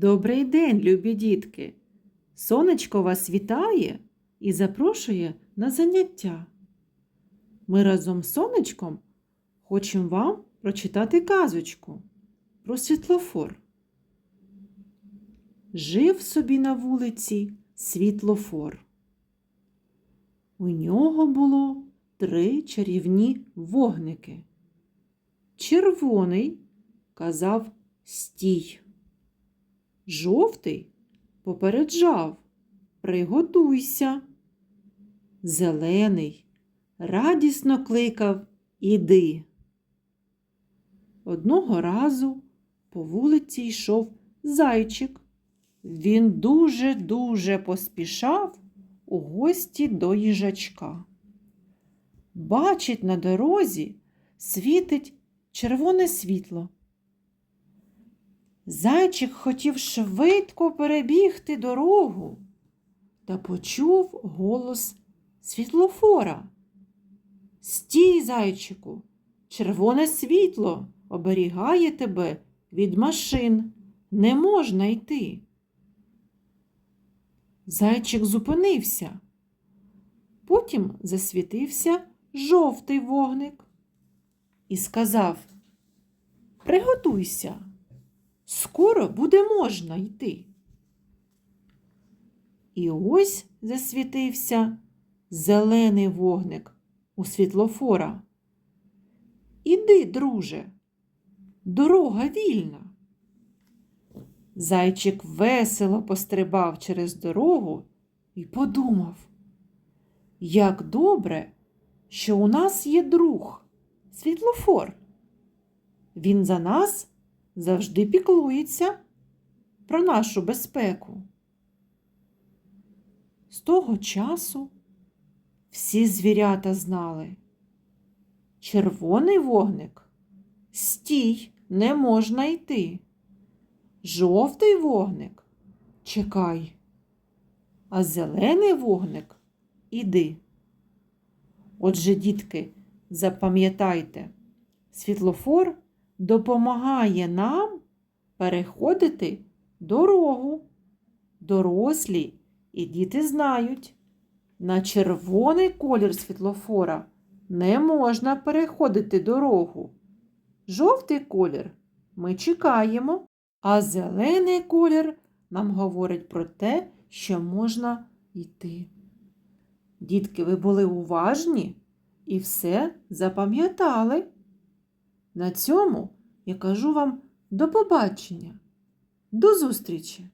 Добрий день, любі дітки! Сонечко вас вітає і запрошує на заняття. Ми разом з сонечком хочемо вам прочитати казочку про світлофор. Жив собі на вулиці світлофор. У нього було три чарівні вогники. Червоний казав стій. Жовтий попереджав Приготуйся. Зелений радісно кликав Іди. Одного разу по вулиці йшов зайчик. Він дуже-дуже поспішав у гості до їжачка. Бачить на дорозі світить червоне світло. Зайчик хотів швидко перебігти дорогу та почув голос світлофора. Стій, зайчику, червоне світло оберігає тебе від машин. Не можна йти. Зайчик зупинився. Потім засвітився жовтий вогник і сказав Приготуйся. Скоро буде можна йти. І ось засвітився зелений вогник у світлофора. Іди, друже, дорога вільна. Зайчик весело пострибав через дорогу і подумав, як добре, що у нас є друг, світлофор. Він за нас завжди піклується про нашу безпеку. З того часу всі звірята знали. Червоний вогник стій, не можна йти. Жовтий вогник чекай, а зелений вогник іди. Отже, дітки, запам'ятайте, світлофор допомагає нам переходити дорогу. Дорослі і діти знають, на червоний колір світлофора не можна переходити дорогу. Жовтий колір ми чекаємо, а зелений колір нам говорить про те, що можна йти. Дітки, ви були уважні і все запам'ятали. На цьому я кажу вам до побачення, до зустрічі!